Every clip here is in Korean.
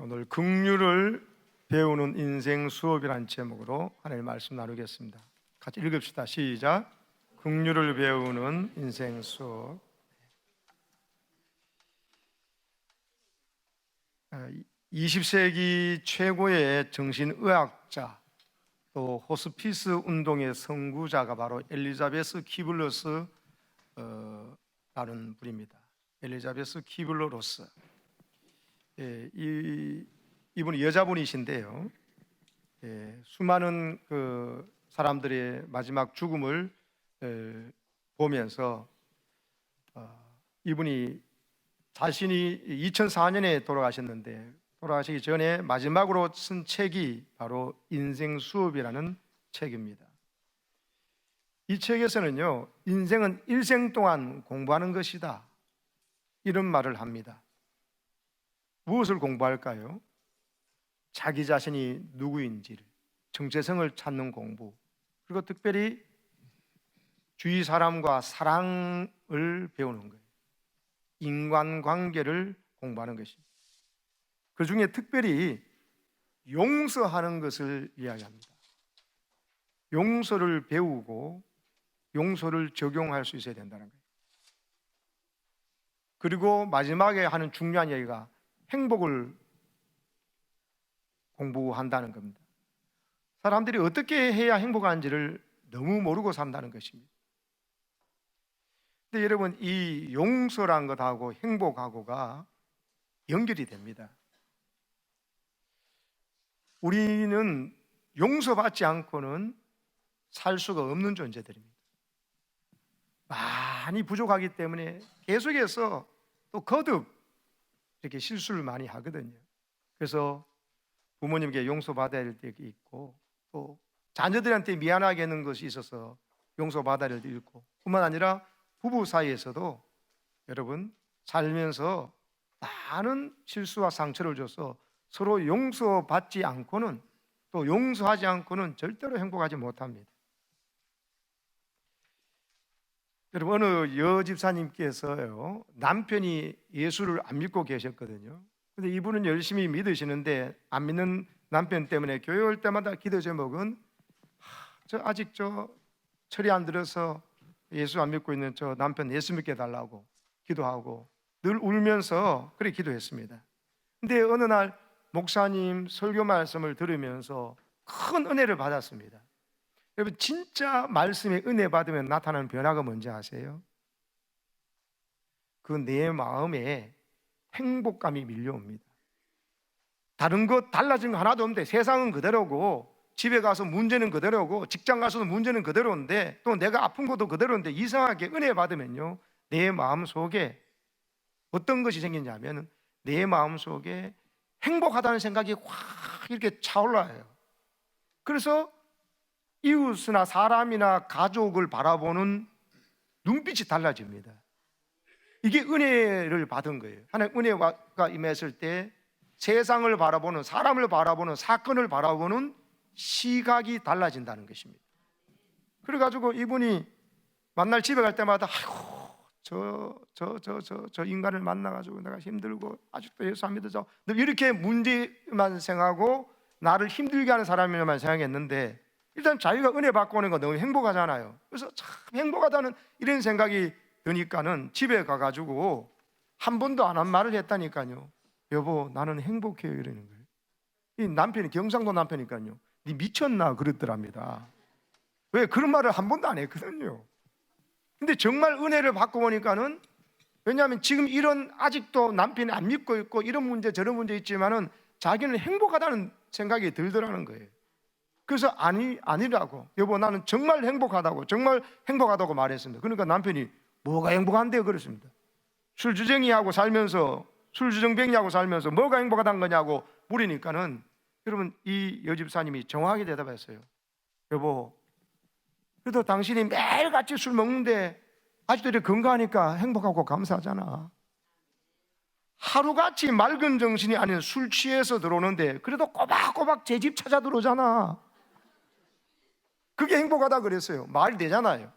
오늘 긍휼을 배우는 인생 수업이라는 제목으로 하나님 말씀 나누겠습니다. 같이 읽읍시다. 시작. 긍휼을 배우는 인생 수업. 아, 20세기 최고의 정신의학자 또 호스피스 운동의 선구자가 바로 엘리자베스 키블러스 어, 라는 분입니다. 엘리자베스 키블러로스. 예, 이 이분이 여자분이신데요. 예, 수많은 그 사람들의 마지막 죽음을 에, 보면서 어, 이분이 자신이 2004년에 돌아가셨는데 돌아가시기 전에 마지막으로 쓴 책이 바로 인생 수업이라는 책입니다. 이 책에서는요, 인생은 일생 동안 공부하는 것이다. 이런 말을 합니다. 무엇을 공부할까요? 자기 자신이 누구인지를, 정체성을 찾는 공부, 그리고 특별히 주위 사람과 사랑을 배우는 거예요. 인간관계를 공부하는 것입니다. 그 중에 특별히 용서하는 것을 이야기합니다. 용서를 배우고 용서를 적용할 수 있어야 된다는 거예요. 그리고 마지막에 하는 중요한 얘기가 행복을 공부한다는 겁니다. 사람들이 어떻게 해야 행복한지를 너무 모르고 산다는 것입니다. 근데 여러분 이 용서란 것하고 행복하고가 연결이 됩니다. 우리는 용서받지 않고는 살 수가 없는 존재들입니다. 많이 부족하기 때문에 계속해서 또 거듭 이렇게 실수를 많이 하거든요. 그래서 부모님께 용서받아야 될 때가 있고 또 자녀들한테 미안하게 하는 것이 있어서 용서받아야 될 때도 있고 뿐만 아니라 부부 사이에서도 여러분 살면서 많은 실수와 상처를 줘서 서로 용서받지 않고는 또 용서하지 않고는 절대로 행복하지 못합니다. 여러분 어느 여집사님께서요 남편이 예수를 안 믿고 계셨거든요. 근데 이분은 열심히 믿으시는데 안 믿는 남편 때문에 교회 올 때마다 기도 제목은 하, 저 아직 저 철이 안 들어서 예수 안 믿고 있는 저 남편 예수 믿게 해달라고 기도하고 늘 울면서 그렇게 기도했습니다. 근데 어느 날 목사님 설교 말씀을 들으면서 큰 은혜를 받았습니다. 여러분 진짜 말씀에 은혜 받으면 나타나는 변화가 뭔지 아세요? 그 내 마음에 행복감이 밀려옵니다. 다른 것 달라진 거 하나도 없는데 세상은 그대로고 집에 가서 문제는 그대로고 직장 가서도 문제는 그대로인데 또 내가 아픈 것도 그대로인데 이상하게 은혜 받으면요 내 마음 속에 어떤 것이 생기냐면 내 마음 속에 행복하다는 생각이 확 이렇게 차올라요. 그래서 이웃이나 사람이나 가족을 바라보는 눈빛이 달라집니다. 이게 은혜를 받은 거예요. 하나님 은혜가 임했을 때 세상을 바라보는 사람을 바라보는 사건을 바라보는 시각이 달라진다는 것입니다. 그래가지고 이분이 만날 집에 갈 때마다 아이고 저 저 저 저 저 인간을 만나가지고 내가 힘들고 아직도 예수 안 믿어서 늘 이렇게 문제만 생각하고 나를 힘들게 하는 사람이만 생각했는데 일단 자기가 은혜 받고 오는 거 너무 행복하잖아요. 그래서 참 행복하다는 이런 생각이 드니까는 집에 가가지고 한 번도 안 한 말을 했다니까요. 여보 나는 행복해요 이러는 거예요. 이 남편이 경상도 남편이니까요. 네 미쳤나 그랬더랍니다. 왜 그런 말을 한 번도 안 했거든요. 근데 정말 은혜를 받고 보니까는 왜냐하면 지금 이런 아직도 남편이 안 믿고 있고 이런 문제 저런 문제 있지만은 자기는 행복하다는 생각이 들더라는 거예요. 그래서 아니 아니라고 여보 나는 정말 행복하다고 정말 행복하다고 말했습니다. 그러니까 남편이 뭐가 행복한데요 그랬습니다. 술주정이하고 살면서 술주정뱅이하고 살면서 뭐가 행복하다는 거냐고 물으니까는 여러분 이 여집사님이 정확하게 대답했어요. 여보 그래도 당신이 매일 같이 술 먹는데 아직도 이렇게 건강하니까 행복하고 감사하잖아. 하루같이 맑은 정신이 아닌 술 취해서 들어오는데 그래도 꼬박꼬박 제 집 찾아 들어오잖아. 그게 행복하다 그랬어요. 말이 되잖아요.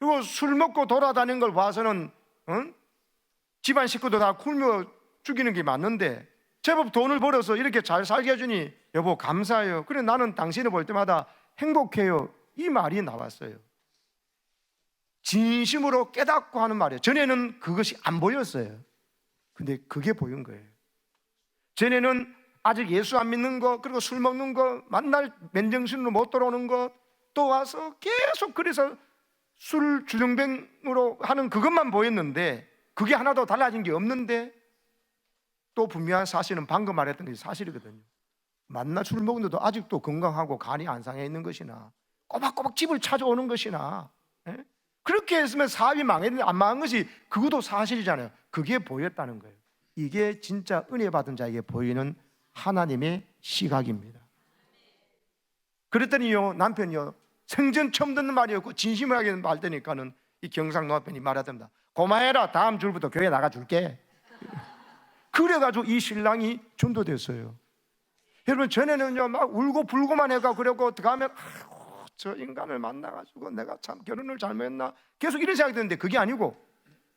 그리고 술 먹고 돌아다니는 걸 봐서는 응? 집안 식구도 다 굶어 죽이는 게 맞는데 제법 돈을 벌어서 이렇게 잘 살게 해주니 여보 감사해요. 그래 나는 당신을 볼 때마다 행복해요. 이 말이 나왔어요. 진심으로 깨닫고 하는 말이에요. 전에는 그것이 안 보였어요. 근데 그게 보인 거예요. 전에는 아직 예수 안 믿는 거, 그리고 술 먹는 거, 만날 맨정신으로 못 돌아오는 거, 또 와서 계속 그래서 술 주정뱅으로 하는 그것만 보였는데 그게 하나도 달라진 게 없는데 또 분명한 사실은 방금 말했던 게 사실이거든요. 만나 술 먹는데도 아직도 건강하고 간이 안 상해 있는 것이나 꼬박꼬박 집을 찾아오는 것이나 예? 그렇게 했으면 사업이 망했는데 안 망한 것이 그것도 사실이잖아요. 그게 보였다는 거예요. 이게 진짜 은혜 받은 자에게 보이는 하나님의 시각입니다. 그랬더니요 남편이요 생전 처음 듣는 말이었고 진심하게 말되니까는 이 경상도 남편이 말하답니다. 고마해라 다음 줄부터 교회 나가 줄게. 그래가지고 이 신랑이 전도됐어요. 여러분 전에는요 막 울고 불고만 해가 그러고 어떻게 하면 아이고 저 인간을 만나가지고 내가 참 결혼을 잘못했나 계속 이런 생각이 드는데 그게 아니고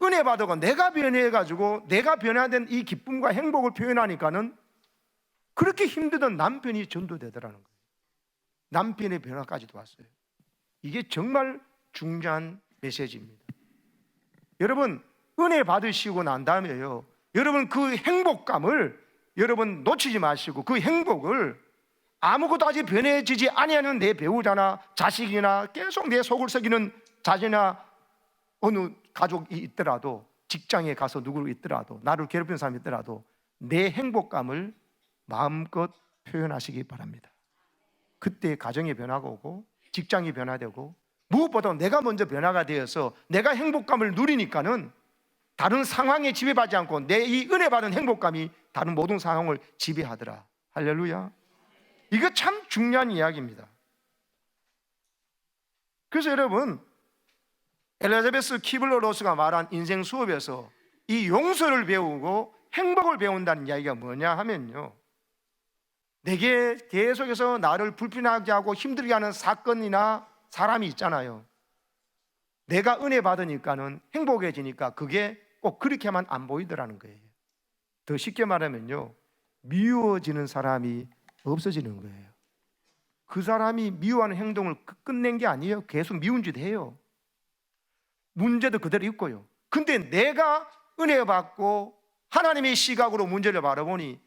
은혜 받아가 내가 변해가지고 내가 변화된 이 기쁨과 행복을 표현하니까는 그렇게 힘들던 남편이 전도되더라는 거예요. 남편의 변화까지도 왔어요. 이게 정말 중요한 메시지입니다. 여러분 은혜 받으시고 난 다음에요. 여러분 그 행복감을 여러분 놓치지 마시고 그 행복을 아무것도 아직 변해지지 아니하는 내 배우자나 자식이나 계속 내 속을 썩이는 자녀나 어느 가족이 있더라도 직장에 가서 누구를 있더라도 나를 괴롭히는 사람이 있더라도 내 행복감을 마음껏 표현하시기 바랍니다. 그때 가정의 변화가 오고 직장이 변화되고 무엇보다 내가 먼저 변화가 되어서 내가 행복감을 누리니까는 다른 상황에 지배받지 않고 내 이 은혜 받은 행복감이 다른 모든 상황을 지배하더라. 할렐루야. 이거 참 중요한 이야기입니다. 그래서 여러분 엘리자베스 키블러 로스가 말한 인생 수업에서 이 용서를 배우고 행복을 배운다는 이야기가 뭐냐 하면요. 내게 계속해서 나를 불편하게 하고 힘들게 하는 사건이나 사람이 있잖아요. 내가 은혜 받으니까는 행복해지니까 그게 꼭 그렇게만 안 보이더라는 거예요. 더 쉽게 말하면요. 미워지는 사람이 없어지는 거예요. 그 사람이 미워하는 행동을 끝- 끝낸 게 아니에요. 계속 미운 짓 해요. 문제도 그대로 있고요. 근데 내가 은혜 받고 하나님의 시각으로 문제를 바라보니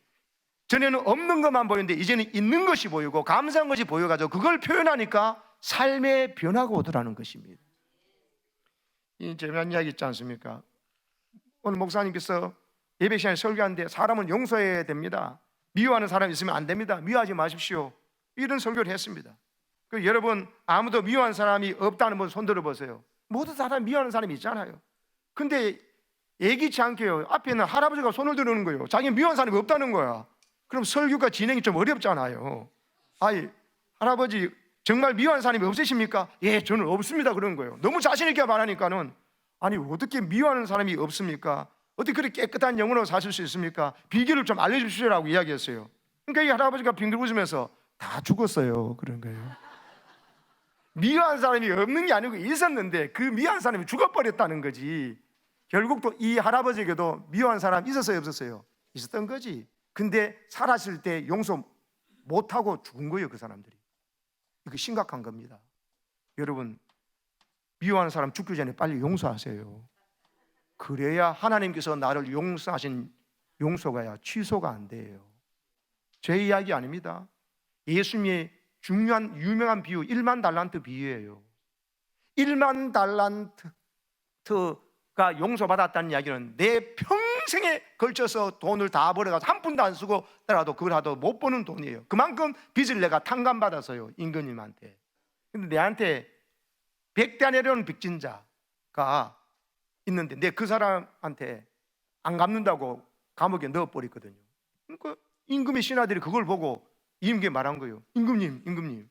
전에는 없는 것만 보이는데 이제는 있는 것이 보이고 감사한 것이 보여가지고 그걸 표현하니까 삶의 변화가 오더라는 것입니다. 이 재미난 이야기 있지 않습니까? 오늘 목사님께서 예배 시간에 설교하는데 사람은 용서해야 됩니다. 미워하는 사람이 있으면 안 됩니다. 미워하지 마십시오. 이런 설교를 했습니다. 그 여러분 아무도 미워하는 사람이 없다는 분 손들어 보세요. 모든 사람 미워하는 사람이 있잖아요. 근데 예기치 않게요. 앞에는 할아버지가 손을 드는 거예요. 자기 미워하는 사람이 없다는 거야. 그럼 설교가 진행이 좀 어렵잖아요. 아이 할아버지 정말 미워하는 사람이 없으십니까? 예, 저는 없습니다. 그런 거예요. 너무 자신 있게 말하니까는 아니 어떻게 미워하는 사람이 없습니까? 어떻게 그렇게 깨끗한 영혼으로 사실 수 있습니까? 비결을 좀 알려주시라고 이야기했어요. 그러니까 이 할아버지가 빙글 웃으면서 다 죽었어요. 그런 거예요. 미워한 사람이 없는 게 아니고 있었는데 그 미워한 사람이 죽어버렸다는 거지. 결국 또 이 할아버지에게도 미워한 사람 있었어요, 없었어요? 있었던 거지. 근데 살았을 때 용서 못하고 죽은 거예요, 그 사람들이. 이거 심각한 겁니다. 여러분, 미워하는 사람 죽기 전에 빨리 용서하세요. 그래야 하나님께서 나를 용서하신 용서가야 취소가 안 돼요. 제 이야기 아닙니다. 예수님의 중요한 유명한 비유 1만 달란트 비유예요. 1만 달란트가 용서받았다는 이야기는 내 평 생에 걸쳐서 돈을 다 벌어가서 한 푼도 안 쓰고 더라도 그걸 하도 못 버는 돈이에요. 그만큼 빚을 내가 탕감받아서요 임금님한테. 근데 내한테 백대 내려오는 빚진 자가 있는데 내 그 사람한테 안 갚는다고 감옥에 넣어버렸거든요. 그러니까 임금의 신하들이 그걸 보고 임금에 말한 거예요. 임금님, 임금님.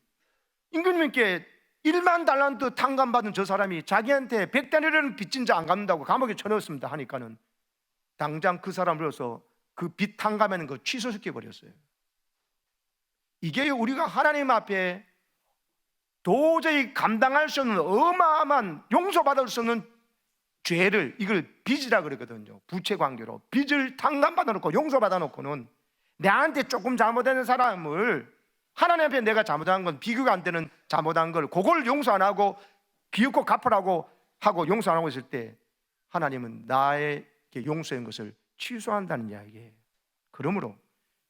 임금님께 1만 달란트 탕감받은 저 사람이 자기한테 백단이라는 빚진 자 안 갚는다고 감옥에 쳐넣었습니다 하니까는 당장 그 사람으로서 그빚 탕감하는 거 취소시켜 버렸어요. 이게 우리가 하나님 앞에 도저히 감당할 수 없는 어마어마한 용서받을 수 없는 죄를 이걸 빚이라 그러거든요. 부채 관계로 빚을 탕감받아 놓고 용서받아 놓고는 나한테 조금 잘못된 사람을 하나님 앞에 내가 잘못한 건 비교가 안 되는 잘못한 걸 그걸 용서 안 하고 비웃고 갚으라고 하고 용서 안 하고 있을 때 하나님은 나의 용서한 것을 취소한다는 이야기예요. 그러므로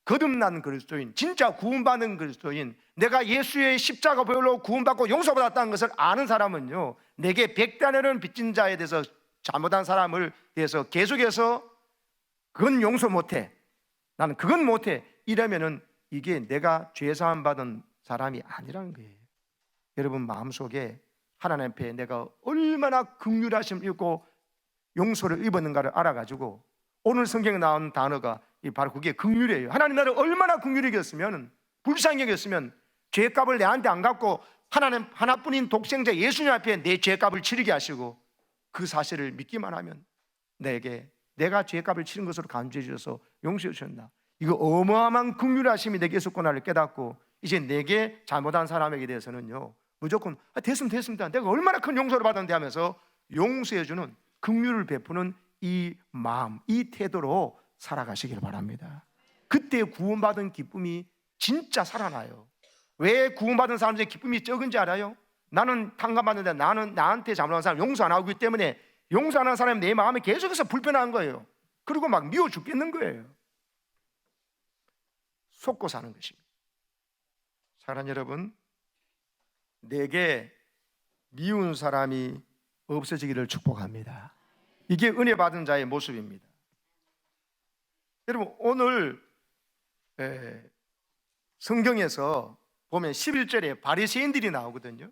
거듭난 그리스도인, 진짜 구원받은 그리스도인, 내가 예수의 십자가 보혈로 구원받고 용서받았다는 것을 아는 사람은요, 내게 백단에는 빚진 자에 대해서 잘못한 사람을 대해서 계속해서 그건 용서 못해. 나는 그건 못해. 이러면은 이게 내가 죄사함 받은 사람이 아니라는 거예요. 여러분 마음 속에 하나님 앞에 내가 얼마나 긍휼하심을 입고 용서를 입었는가를 알아가지고 오늘 성경에 나온 단어가 이 바로 그게 긍휼이에요. 하나님 나를 얼마나 여겼으면 불쌍히 여겼으면 죄값을 내한테 안 갚고 하나님 하나뿐인 독생자 예수님 앞에 내 죄값을 치르게 하시고 그 사실을 믿기만 하면 내게 내가 죄값을 치른 것으로 간주해 주셔서 용서해 주셨나 이거 어마어마한 긍휼하심이 내게 있었구나를 깨닫고 이제 내게 잘못한 사람에게 대해서는요 무조건 아, 됐으면 됐습니다 내가 얼마나 큰 용서를 받았는데 하면서 용서해 주는 긍휼을 베푸는 이 마음 이 태도로 살아가시길 바랍니다 그때 구원받은 기쁨이 진짜 살아나요 왜 구원받은 사람들의 기쁨이 적은지 알아요? 나는 탕감받는데 나는 나한테 잘못한 사람 용서 안 하기 때문에 용서 안 하는 사람이 내 마음에 계속해서 불편한 거예요. 그리고 막 미워 죽겠는 거예요. 속고 사는 것입니다. 사랑하는 여러분, 내게 미운 사람이 없어지기를 축복합니다. 이게 은혜 받은 자의 모습입니다. 여러분 오늘 에, 성경에서 보면 11절에 바리새인들이 나오거든요.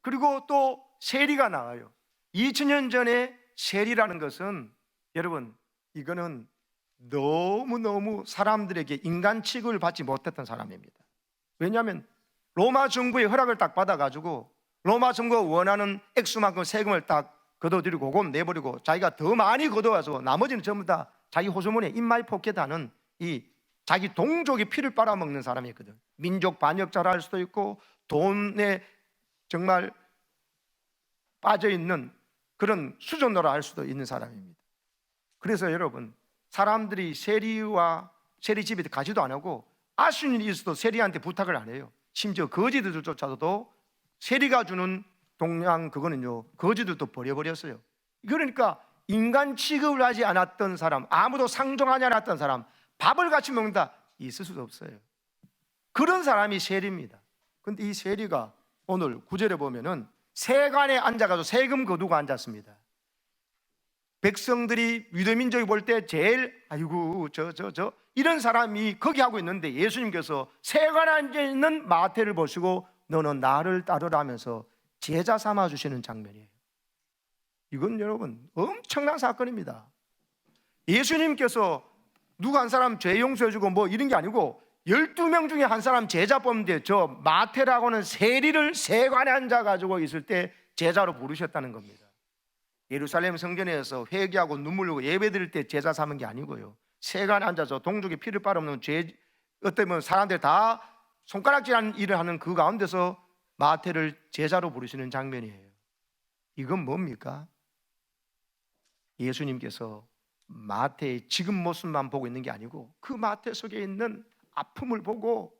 그리고 또 세리가 나와요. 2000년 전에 세리라는 것은 여러분 이거는 너무너무 사람들에게 인간 취급을 받지 못했던 사람입니다. 왜냐하면 로마 정부의 허락을 딱 받아가지고 로마 정부가 원하는 액수만큼 세금을 딱 걷어들이고 그건 내버리고 자기가 더 많이 걷어와서 나머지는 전부 다 자기 호주머니에 입마이 포켓하는 이 자기 동족의 피를 빨아먹는 사람이거든. 민족 반역자라 할 수도 있고 돈에 정말 빠져 있는 그런 수전노라 할 수도 있는 사람입니다. 그래서 여러분 사람들이 세리와 세리 집에 가지도 안 하고 아쉬운 일이 있어도 세리한테 부탁을 안 해요. 심지어 거지들조차도 세리가 주는 동양 그거는요 거지들도 버려버렸어요. 그러니까 인간 취급을 하지 않았던 사람, 아무도 상종하지 않았던 사람, 밥을 같이 먹는다 있을 수도 없어요. 그런 사람이 세리입니다. 근데 이 세리가 오늘 구절에 보면은 세관에 앉아가지고 세금 거두고 앉았습니다. 백성들이 유대민족이 볼 때 제일 아이고 저 저 저 이런 사람이 거기 하고 있는데 예수님께서 세관에 앉아 있는 마태를 보시고 너는 나를 따르라면서 제자 삼아 주시는 장면이에요. 이건 여러분 엄청난 사건입니다. 예수님께서 누구 한 사람 죄 용서해 주고 뭐 이런 게 아니고 12명 중에 한 사람 제자 뽑는데 저 마태라고는 세리를 세관에 앉아 가지고 있을 때 제자로 부르셨다는 겁니다. 예루살렘 성전에서 회개하고 눈물 흘리고 예배 드릴 때 제자 삼은 게 아니고요. 세관에 앉아서 동족의 피를 빨아먹는 죄, 어때면 사람들 다 손가락질하는 일을 하는 그 가운데서 마태를 제자로 부르시는 장면이에요. 이건 뭡니까? 예수님께서 마태의 지금 모습만 보고 있는 게 아니고 그 마태 속에 있는 아픔을 보고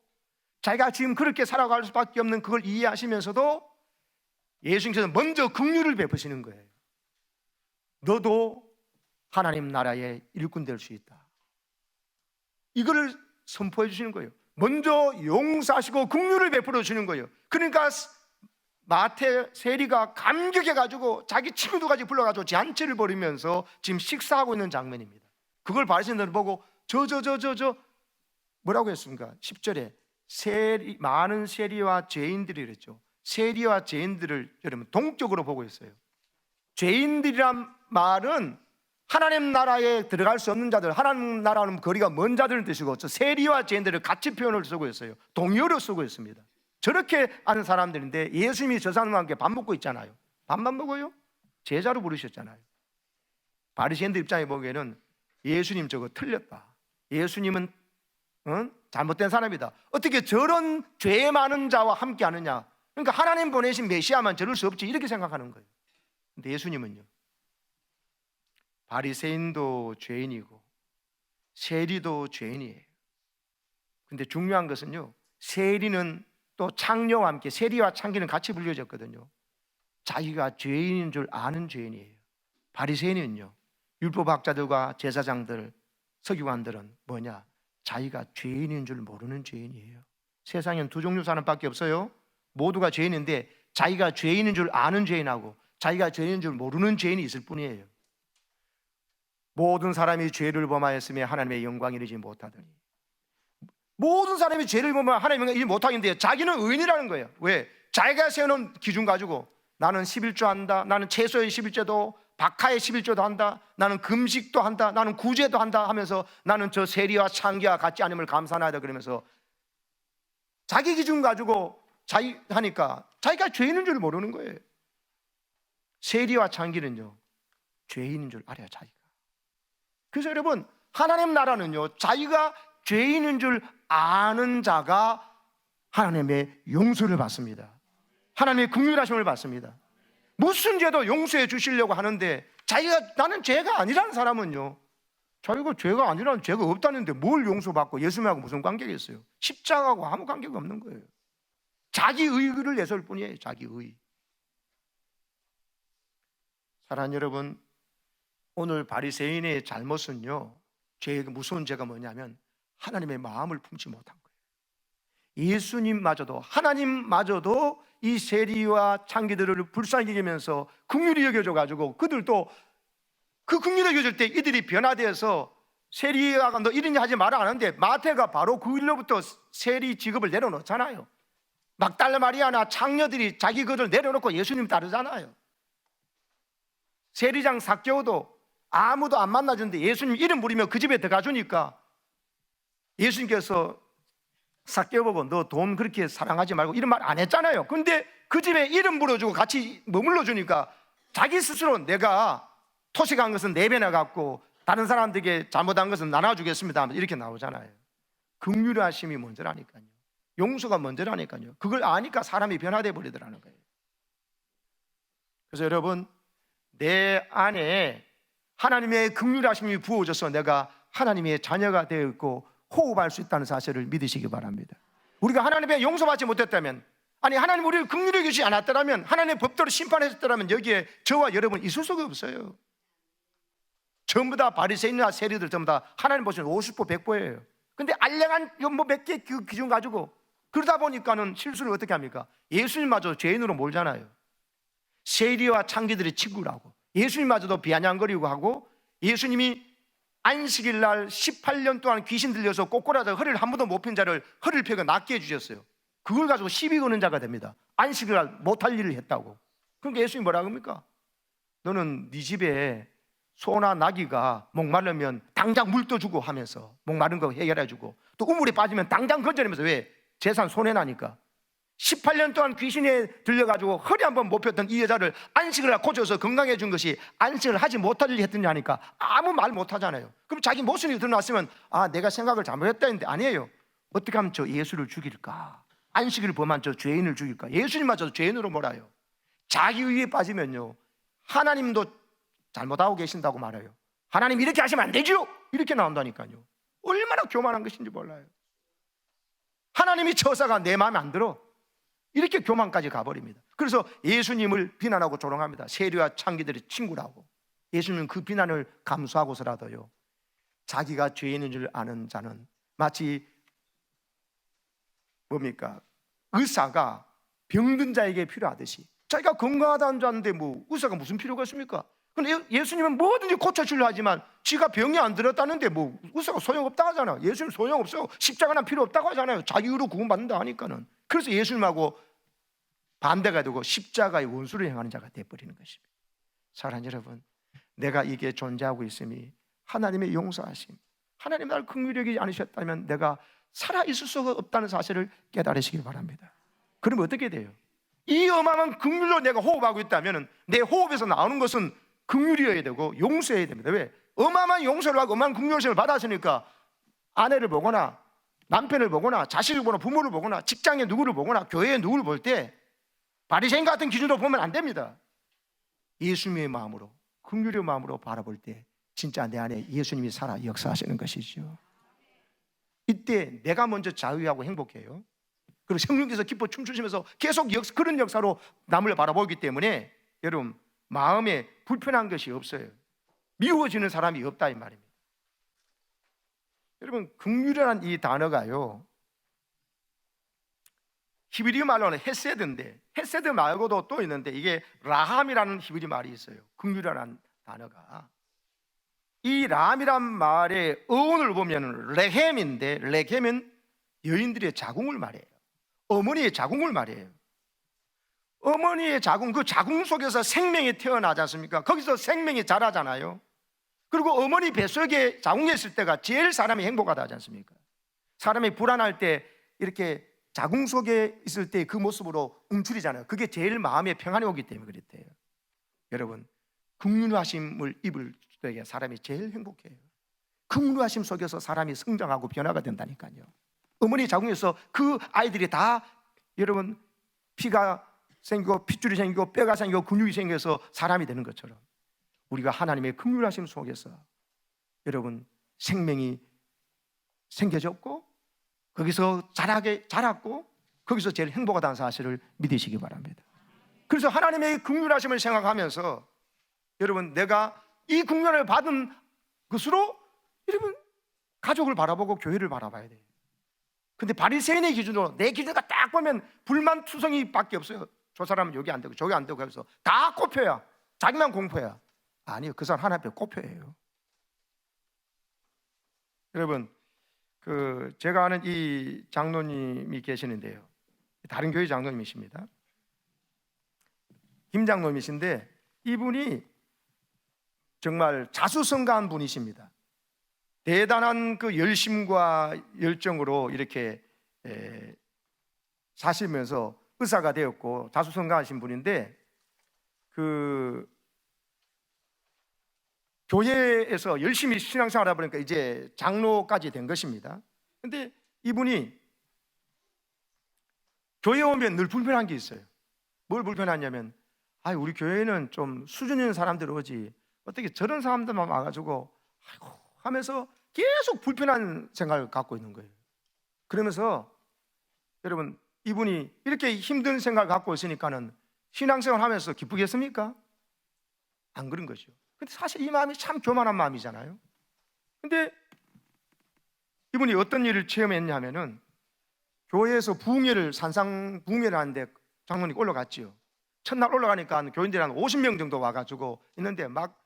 자기가 지금 그렇게 살아갈 수밖에 없는 그걸 이해하시면서도 예수님께서 먼저 긍휼을 베푸시는 거예요. 너도 하나님 나라의 일꾼 될 수 있다. 이거를 선포해 주시는 거예요. 먼저 용서하시고 긍휼을 베풀어 주시는 거예요. 그러니까 마태 세리가 감격해 가지고 자기 친구들까지 불러 가지고 잔치를 벌이면서 지금 식사하고 있는 장면입니다. 그걸 바리새인들 보고 저 저 저 저 저 뭐라고 했습니까? 10절에 세리 많은 세리와 죄인들이 그랬죠. 세리와 죄인들을 여러분 동적으로 보고 있어요. 죄인들이란 말은 하나님 나라에 들어갈 수 없는 자들, 하나님 나라는 거리가 먼 자들을 뜻이고 저 세리와 죄인들을 같이 표현을 쓰고 있어요. 동의어로 쓰고 있습니다. 저렇게 아는 사람들인데 예수님이 저 사람과 함께 밥 먹고 있잖아요. 밥만 먹어요? 제자로 부르셨잖아요. 바리새인들 입장에 보기에는 예수님 저거 틀렸다. 예수님은 응? 잘못된 사람이다. 어떻게 저런 죄 많은 자와 함께 하느냐? 그러니까 하나님 보내신 메시아만 저럴 수 없지 이렇게 생각하는 거예요. 근데 예수님은요. 바리새인도 죄인이고 세리도 죄인이에요. 근데 중요한 것은요. 세리는 또 창녀와 함께 세리와 창기는 같이 불려졌거든요. 자기가 죄인인 줄 아는 죄인이에요. 바리새인은요. 율법학자들과 제사장들, 서기관들은 뭐냐? 자기가 죄인인 줄 모르는 죄인이에요. 세상엔 두 종류 사람밖에 없어요. 모두가 죄인인데 자기가 죄인인 줄 아는 죄인하고 자기가 죄인인 줄 모르는 죄인이 있을 뿐이에요. 모든 사람이 죄를 범하였으며 하나님의 영광 이르지 못하더니 모든 사람이 죄를 범하면 하나님의 영광 이르지 못하는데 자기는 의인이라는 거예요. 왜? 자기가 세우는 기준 가지고 나는 11조 한다. 나는 채소의 11조도 박하의 11조도 한다. 나는 금식도 한다. 나는 구제도 한다 하면서 나는 저 세리와 창기와 같지 않음을 감사하다 그러면서 자기 기준 가지고 자기 하니까 자기가 죄인인 줄 모르는 거예요. 세리와 창기는요 죄인인 줄 알아요 자기가. 그래서 여러분 하나님 나라는요 자기가 죄인인 줄 아는 자가 하나님의 용서를 받습니다. 하나님의 긍휼하심을 받습니다. 무슨 죄도 용서해 주시려고 하는데 자기가 나는 죄가 아니라는 사람은요. 자기가 죄가 아니라는 죄가 없다는데 뭘 용서받고 예수님하고 무슨 관계가 있어요? 십자가하고 아무 관계가 없는 거예요. 자기 의를 내세울 뿐이에요. 자기 의. 사랑하는 여러분, 오늘 바리새인의 잘못은요. 죄의 무서운 죄가 뭐냐면 하나님의 마음을 품지 못한 거예요. 예수님마저도 하나님마저도 이 세리와 창기들을 불쌍히 여기면서 긍휼히 여겨줘 가지고 그들도 그 긍휼히 여겨줄 때 이들이 변화되어서 세리가 너 이런 일 하지 마라 하는데 마태가 바로 그 일로부터 세리 직업을 내려놓잖아요. 막달라 마리아나 창녀들이 자기 것을 내려놓고 예수님 따르잖아요. 세리장 사개오도 아무도 안 만나주는데 예수님 이름 부리며 그 집에 들어가 주니까 예수님께서 사개오 보고 너 돈 그렇게 사랑하지 말고 이런 말 안 했잖아요. 근데 그 집에 이름 불러주고 같이 머물러 주니까 자기 스스로 내가 토식한 것은 네 배나 갖고 다른 사람들에게 잘못한 것은 나눠주겠습니다. 이렇게 나오잖아요. 긍휼하심이 먼저라니까요. 용서가 먼저라니까요. 그걸 아니까 사람이 변화돼 버리더라는 거예요. 그래서 여러분 내 안에 하나님의 긍휼하심이 부어져서 내가 하나님의 자녀가 되어 있고 호흡할 수 있다는 사실을 믿으시기 바랍니다. 우리가 하나님의 용서받지 못했다면 아니 하나님 우리를 긍휼히 여기지 않았더라면 하나님의 법대로 심판했더라면 여기에 저와 여러분 있을 수가 없어요. 전부 다 바리새인이나 세리들 전부 다 하나님 보시는 50보 100보예요. 근데 알량한 뭐몇 개그 기준 가지고 그러다 보니까는 실수를 어떻게 합니까? 예수님마저 죄인으로 몰잖아요. 세리와 창기들의 친구라고. 예수님마저도 비아냥거리고 하고 예수님이 안식일 날 18년 동안 귀신 들려서 꼬꼬라져 허리를 한 번도 못핀 자를 허리를 펴고 낫게 해주셨어요. 그걸 가지고 시비 거는 자가 됩니다. 안식일 날 못할 일을 했다고. 그러니까 예수님이 뭐라 합니까? 너는 네 집에 소나 나귀가 목마르면 당장 물 떠주고 하면서 목마른 거 해결해 주고 또 우물에 빠지면 당장 건져내면서 왜? 재산 손해나니까 18년 동안 귀신에 들려가지고 허리 한번 못 폈던 이 여자를 안식을 날 고쳐서 건강해 준 것이 안식을 하지 일을 했더니 하니까 아무 말 못 하잖아요. 그럼 자기 모순이 드러났으면 아 내가 생각을 잘못했다 했는데 아니에요. 어떻게 하면 저 예수를 죽일까? 안식을 범한 저 죄인을 죽일까? 예수님마저도 죄인으로 몰아요. 자기 의에 빠지면요 하나님도 잘못하고 계신다고 말해요. 하나님 이렇게 하시면 안 되죠? 이렇게 나온다니까요. 얼마나 교만한 것인지 몰라요. 하나님이 처사가 내 마음에 안 들어. 이렇게 교만까지 가버립니다. 그래서 예수님을 비난하고 조롱합니다. 세리와 창기들의 친구라고. 예수님은 그 비난을 감수하고서라도요. 자기가 죄인인 줄 아는 자는 마치 뭡니까? 의사가 병든 자에게 필요하듯이 자기가 건강하다는 줄 아는데 뭐 의사가 무슨 필요가 있습니까? 근데 예- 예수님은 뭐든지 고쳐주려 하지만 지가 병이 안 들었다는데 뭐 의사가 소용없다고 하잖아. 예수님 소용없어요. 십자가는 필요 없다고 하잖아요. 자기 의로 구원받는다 하니까는. 그래서 예수님하고 반대가 되고 십자가의 원수를 행하는 자가 되어버리는 것입니다. 사랑하는 여러분, 내가 이게 존재하고 있음이 하나님의 용서하심. 하나님 나를 여기지 않으셨다면 내가 살아 있을 수가 없다는 사실을 깨달으시길 바랍니다. 그럼 어떻게 돼요? 이 어마어마한 긍휼로 내가 호흡하고 있다면 내 호흡에서 나오는 것은 긍휼이어야 되고 용서해야 됩니다. 왜? 어마어마한 용서를 하고 어마어마한 긍휼심을 받았으니까 아내를 보거나 남편을 보거나 자식을 보거나 부모를 보거나 직장에 누구를 보거나 교회에 누구를 볼 때 바리새인 같은 기준으로 보면 안 됩니다. 예수님의 마음으로 긍휼의 마음으로 바라볼 때 진짜 내 안에 예수님이 살아 역사하시는 것이죠. 이때 내가 먼저 자유하고 행복해요. 그리고 성령께서 기뻐 춤추시면서 계속 역, 그런 역사로 남을 바라보기 때문에 여러분 마음에 불편한 것이 없어요. 미워지는 사람이 없다 이 말입니다. 여러분 긍휼이라는 이 단어가요. 히브리 말로는 헤세드인데 헤세드 말고도 또 있는데 이게 라함이라는 히브리 말이 있어요. 긍휼이라는 단어가 이 람이란 말의 어원을 보면 레헴인데 레헴은 여인들의 자궁을 말해요. 어머니의 자궁을 말해요. 어머니의 자궁 그 자궁 속에서 생명이 태어나지 않습니까? 거기서 생명이 자라잖아요. 그리고 어머니 뱃속에 자궁에 있을 때가 제일 사람이 행복하다 하지 않습니까? 사람이 불안할 때 이렇게 자궁 속에 있을 때 그 모습으로 움츠리잖아요. 그게 제일 마음에 평안이 오기 때문에 그랬대요. 여러분, 긍휼하심을 입을 때에 사람이 제일 행복해요. 긍휼하심 속에서 사람이 성장하고 변화가 된다니까요. 어머니 자궁에서 그 아이들이 다 여러분 피가 생기고 핏줄이 생기고 뼈가 생기고 근육이 생겨서 사람이 되는 것처럼 우리가 하나님의 긍휼하심 속에서 여러분 생명이 생겨졌고 거기서 자라게 자랐고 거기서 제일 행복하다는 사실을 믿으시기 바랍니다. 그래서 하나님의 긍휼하심을 생각하면서 여러분 내가 이 긍휼을 받은 것으로 여러분 가족을 바라보고 교회를 바라봐야 돼요. 근데 바리새인의 기준으로 내 기준과 딱 보면 불만 투성이밖에 없어요. 저 사람은 여기 안 되고 저기 안 되고 해서 다 꼽혀야 자기만 공포야. 아니요, 그 사람 하나 앞에 꼽혀예요. 여러분, 그 제가 아는 이 장로님이 계시는데요. 다른 교회 장로님이십니다. 김 장로님이신데 이분이 정말 자수성가한 분이십니다. 대단한 그 열심과 열정으로 이렇게 에, 사시면서 의사가 되었고 자수성가하신 분인데 그 교회에서 열심히 신앙생활 하다 보니까 이제 장로까지 된 것입니다. 근데 이분이 교회 오면 늘 불편한 게 있어요. 뭘 불편하냐면 아 우리 교회는 좀 수준 있는 사람들 오지 어떻게 저런 사람들만 와가지고 아이고 하면서 계속 불편한 생각을 갖고 있는 거예요. 그러면서 여러분 이분이 이렇게 힘든 생각을 갖고 있으니까는 신앙생활 하면서 기쁘겠습니까? 안 그런 거죠. 근데 사실 이 마음이 참 교만한 마음이잖아요. 근데 이분이 어떤 일을 체험했냐면은 교회에서 부흥회를 산상 부흥회를 하는데 장로님 올라갔지요. 첫날 올라가니까 교인들이 한 50명 정도 와가지고 있는데 막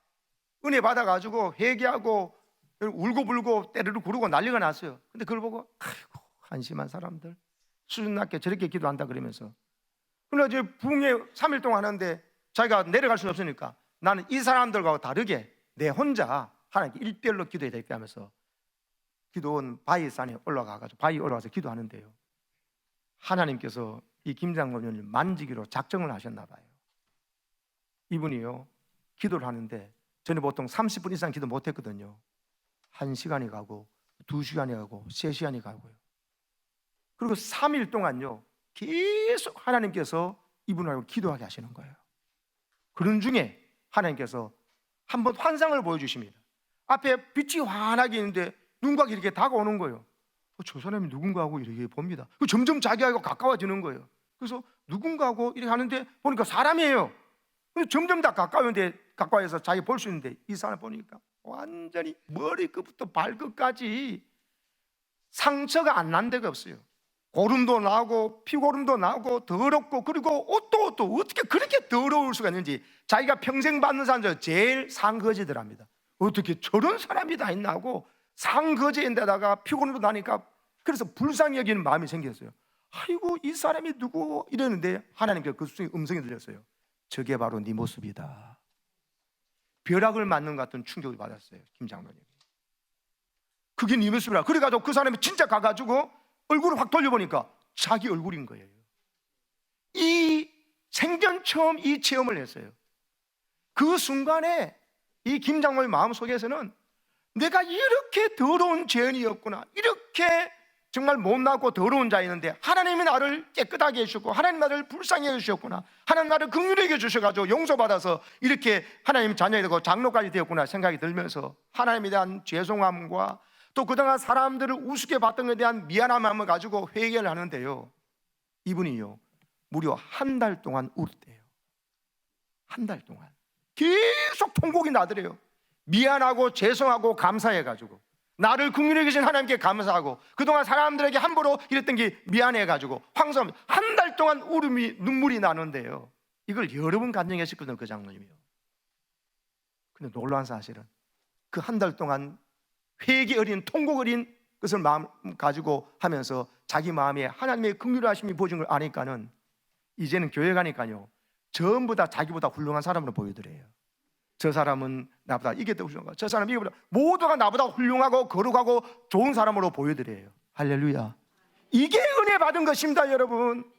은혜 받아가지고 회개하고 울고불고 때르르 구르고 난리가 났어요. 근데 그걸 보고 아이고 한심한 사람들 수준 낮게 저렇게 기도한다 그러면서 그러나 이제 부흥회 3일 동안 하는데 자기가 내려갈 수는 없으니까 나는 이 사람들과 다르게 내 혼자 하나님께 일대일로 기도해야 되겠다 하면서 기도원 바위 산에 올라가가지고 바위 올라가서 기도하는데요. 하나님께서 이 김장로님을 만지기로 작정을 하셨나 봐요. 이분이요 기도를 하는데 저는 보통 30분 이상 기도 못했거든요. 한 시간이 가고 두 시간이 가고 세 시간이 가고요. 그리고 3일 동안요 계속 하나님께서 이분을 알고 기도하게 하시는 거예요. 그런 중에 하나님께서 한번 환상을 보여주십니다. 앞에 빛이 환하게 있는데 눈곽이 이렇게 다가오는 거예요. 어, 저 사람이 누군가하고 이렇게 봅니다. 그 점점 자기하고 가까워지는 거예요. 그래서 누군가하고 이렇게 하는데 보니까 사람이에요. 점점 다 가까운데 가까워서 자기 볼 수 있는데 이 사람 보니까 완전히 머리끝부터 발끝까지 상처가 안 난 데가 없어요. 고름도 나고 피고름도 나고 더럽고 그리고 옷도 옷도 어떻게 그렇게 더러울 수가 있는지 자기가 평생 받는 사람 중 제일 상거지더랍니다. 어떻게 저런 사람이 다 있나 하고 상거지인데다가 피고름도 나니까 그래서 불쌍히 여기는 마음이 생겼어요. 아이고 이 사람이 누구 이러는데 하나님께 그 수의 음성이 들렸어요. 저게 바로 네 모습이다. 벼락을 맞는 것 같은 충격을 받았어요. 김 장로님. 그게 네 모습이라. 그래가지고 그 사람이 진짜 가가지고 얼굴을 확 돌려보니까 자기 얼굴인 거예요. 이 생전 처음 이 체험을 했어요. 그 순간에 이 김장로의 마음 속에서는 내가 이렇게 더러운 죄인이었구나. 이렇게 정말 못나고 더러운 자였는데 하나님이 나를 깨끗하게 해주셨고 하나님 나를 불쌍히 해주셨구나. 하나님 나를 긍휼하게 해주셔가지고 용서받아서 이렇게 하나님 자녀이 되고 장로까지 되었구나 생각이 들면서 하나님에 대한 죄송함과 또 그동안 사람들을 우습게 봤던 것에 대한 미안한 마음을 가지고 회개를 하는데요. 이분이요. 무려 한 달 동안 울었대요. 한 달 동안. 계속 통곡이 나더래요. 미안하고 죄송하고 감사해 가지고 나를 국민에 계신 하나님께 감사하고 그동안 사람들에게 함부로 이랬던 게 미안해 가지고 황송 한달 동안 울음이 눈물이 나는데요. 이걸 여러 번 간증했었거든요. 그 장로님이요. 근데 놀라운 사실은 그 한 달 동안 회개 어린 통곡 어린 것을 마음 가지고 하면서 자기 마음에 하나님의 긍휼 하심이 보여준 걸 아니까는 이제는 교회 가니까요 전부 다 자기보다 훌륭한 사람으로 보여드려요. 저 사람은 나보다 이게 더 훌륭하고 저 사람 이게보다 모두가 나보다 훌륭하고 거룩하고 좋은 사람으로 보여드려요. 할렐루야. 이게 은혜 받은 것입니다, 여러분.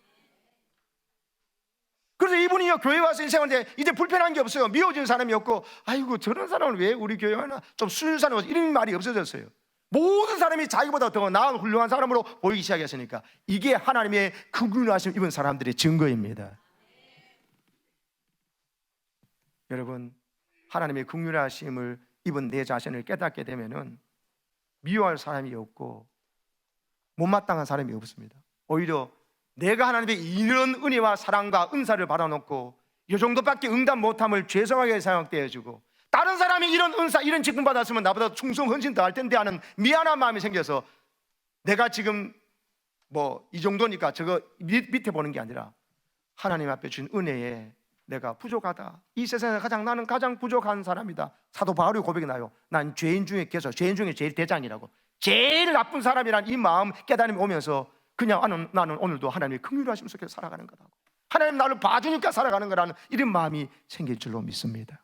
그래서 이분이요 교회 와서 인생하는데 이제 불편한 게 없어요. 미워진 사람이 없고 아이고 저런 사람은 왜 우리 교회 하나 좀 순수한 것 이런 말이 없어졌어요. 모든 사람이 자기보다 더 나은 훌륭한 사람으로 보이기 시작했으니까 이게 하나님의 긍휼하심 입은 사람들의 증거입니다. 여러분 하나님의 긍휼하심을 입은 내 자신을 깨닫게 되면은 미워할 사람이 없고 못마땅한 사람이 없습니다. 오히려 내가 하나님의 이런 은혜와 사랑과 은사를 받아놓고 이 정도밖에 응답 못함을 죄송하게 생각되어지고 다른 사람이 이런 은사 이런 직분 받았으면 나보다 충성 헌신 더 할 텐데 하는 미안한 마음이 생겨서 내가 지금 뭐 이 정도니까 저거 밑- 밑에 보는 게 아니라 하나님 앞에 준 은혜에 내가 부족하다. 이 세상에 가장 나는 가장 부족한 사람이다. 사도 바울이 고백이 나요. 난 죄인 중에 계속 죄인 중에 제일 대장이라고. 제일 나쁜 사람이란 이 마음 깨달음이 오면서 그냥 나는, 나는 오늘도 하나님의 긍휼하심 속에 살아가는 거다. 하나님 나를 봐주니까 살아가는 거라는 이런 마음이 생길 줄로 믿습니다.